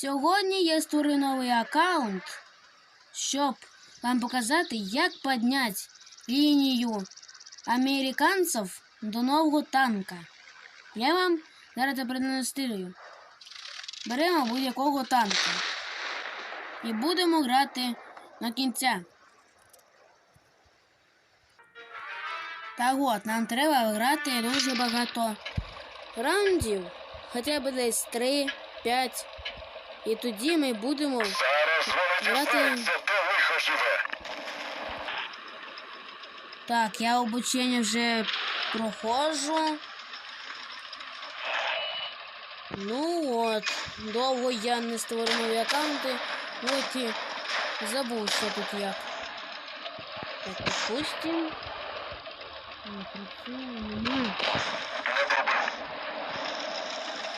Сьогодні я створив новий аккаунт, щоб вам показати, як підняти лінію американців до нового танка. Я вам зараз продемонструю. Беремо будь-якого танка і будемо грати на кінця. Так от, нам треба грати дуже багато раундів, хоча б десь 3, 5. І тоді ми будемо. Зараз вони Грати- де лихо живе. Так, я обучення вже проходжу. Ну от, довго я не створив нові аккаунти. От і забув, що тут як. Так, допустим. Не працює.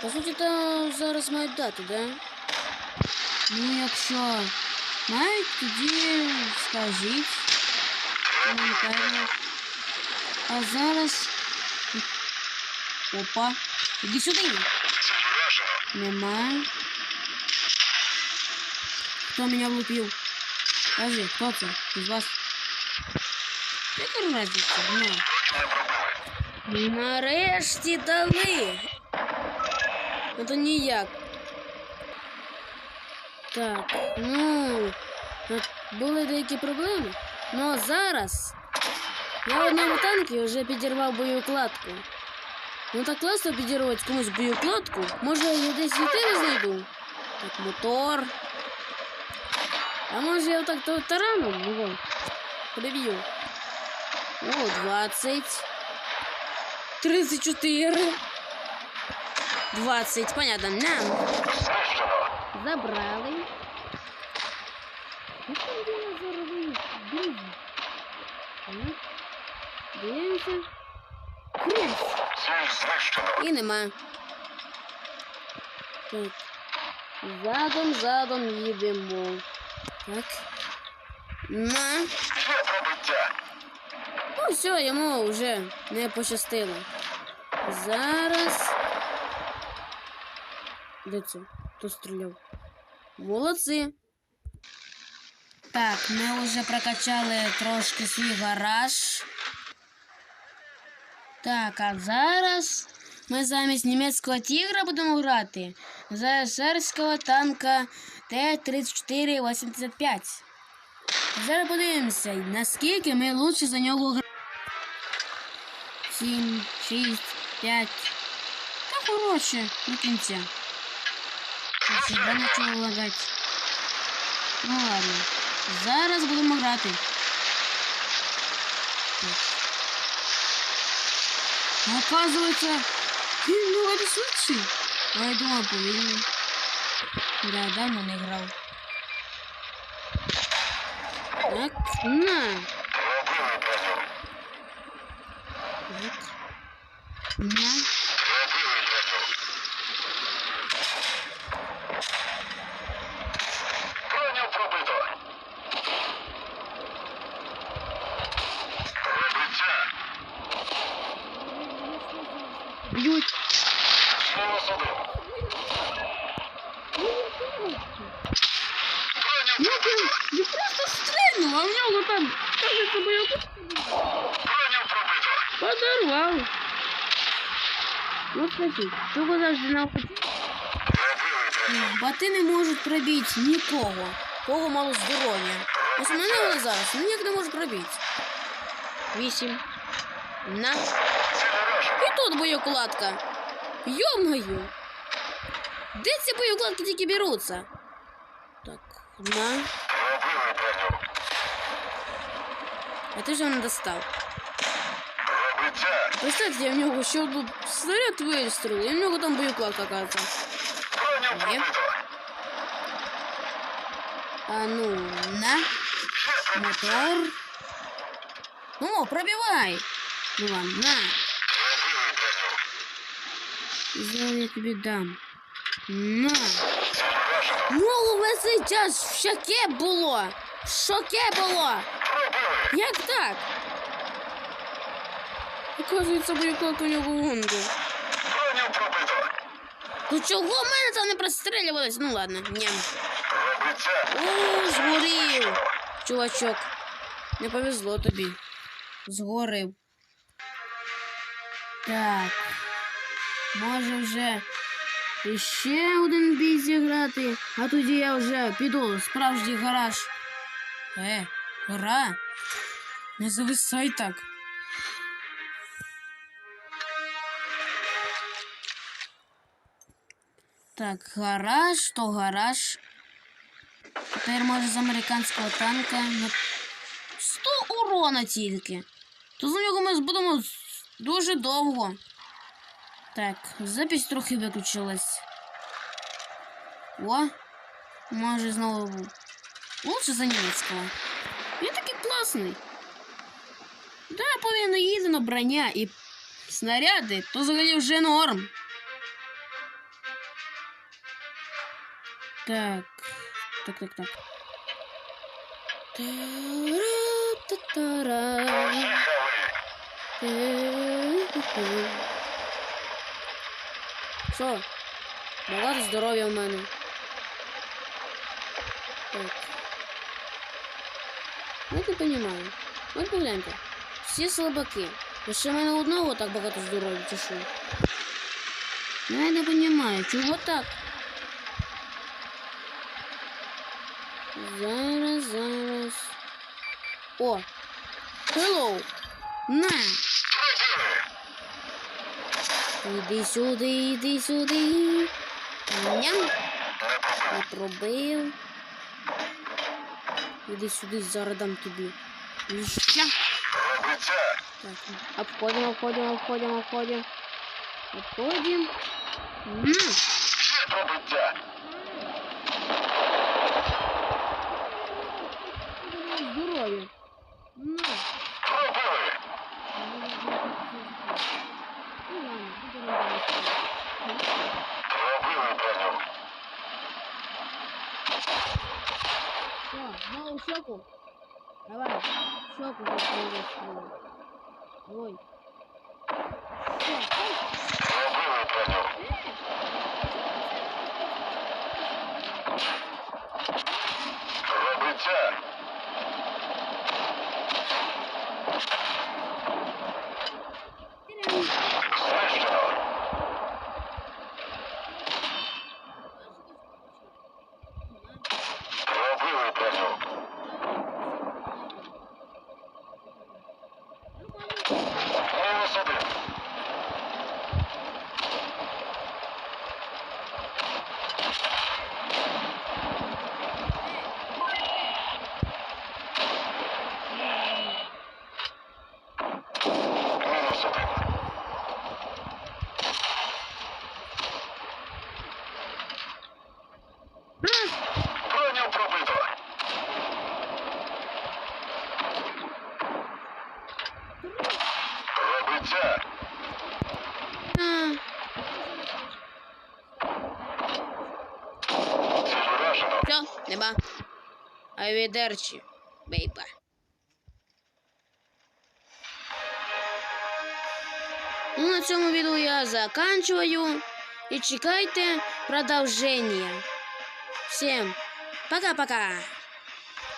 По суті, то зараз мають дати, да? Ну, якщо мають, тоді скажіть. Коментарі. А зараз. Опа. Іди сюди. Ціль уражено. Нема. Хто мене влупив? Скажи, хто це? Із вас? Яка разниця? Ну. Точно не пробили. Нарешті дали. Ну то ніяк. Так, ну от були деякі проблеми. Ну а зараз я в одному танкі вже підірвав боєукладку. Ну так класно підірвати комусь боєукладку. Може я десь вітини знайду? Так, мотор. А може я отак то тараном? Ну, вон, приб'ю. О, 20. 34. 20. Понятно. Нам Знищено. Забрали. Що там заробили? Друзі. Ну, Дивимося. І нема. Так. Задом, задом їдемо. Так. На. Ну все, йому вже не пощастило. Зараз. Де це? Хто стріляв? Молодці. Так, ми вже прокачали трошки свій гараж. Так, а зараз ми замість німецького тігра будемо грати за серського танка Т-3485. Зараз подивимося, наскільки ми лучше за нього граємо. Сім, шість, п'ять. Та хороше до кінця. Ще гра почала лагати. Ну ладно. Зараз будемо грати. Ну, Оказывается, він много швидший. А я думав, повільний. Да, давно не грав. Так, на. Так. На. Броню пробито. подорвав. Ну, скажіть, чого завжди навпаки? Пробили броню. Бати не можуть пробити нікого, кого мало здоров'я. Ось у мене вони зараз ніяк не можуть пробити. Вісім. На. Ціль уражено. І тут боєкладка. Йо-моє. Де ці боєкладки тільки беруться? Так, на. А ти ж мене достав. Пробиття. Представьте, я в нього ще тут снаряд вистрілив, і в нього там. Броню Є. А ну, на. Мотор. Ну, пробивай. Ну ладно, на. Зараз я тобі дам. На. Ну, весь час в шоке було. В шоке було. Пробили. Як так? Оказується, боєкладка у нього гонка. Броню пробито. Ну чого в мене там не прострілювалось? Ну ладно, ням. Пробиття. О, згорів. Чувачок. Не повезло тобі. Згорив. Так. Може вже іще один бій зіграти, а тоді я вже піду в справжній гараж. Е, гра. Не зависай так. Так, гараж, то гараж. Тепер може з американського танка на 100 урона тільки. То за нього ми будемо дуже довго. Так, запись трохи виключилась. О, може знову. Лучше за німецького. Він такий класний. Да, повинно їдена броня і снаряди, то взагалі вже норм. Так. Так, так, так. Та-ра-та-та-ра. Поїхали. Що? Багато здоров'я в мене. Так. Я не розумію. От погляньте. Всі слабаки. Лише в мене одного так багато здоров'я? Ну, Я не розумію, чого так? Зараз, зараз. О! Hello! На! Іди сюди, іди сюди. Ням. Не. Іди сюди, зараз дам тобі. Ліща. Так, обходим, обходим, обходим, обходим. Обходим. На. Ще пробиття. Здоров'я. На. Пробили. Ну ладно, буду робити. Пробили броню. Все, знову в щеку. Давай, щеку. Ой. Все, нема. Авідерчі, бейба. Ну, на цьому відео я заканчиваю. І чекайте продовження. Всем пока-пока.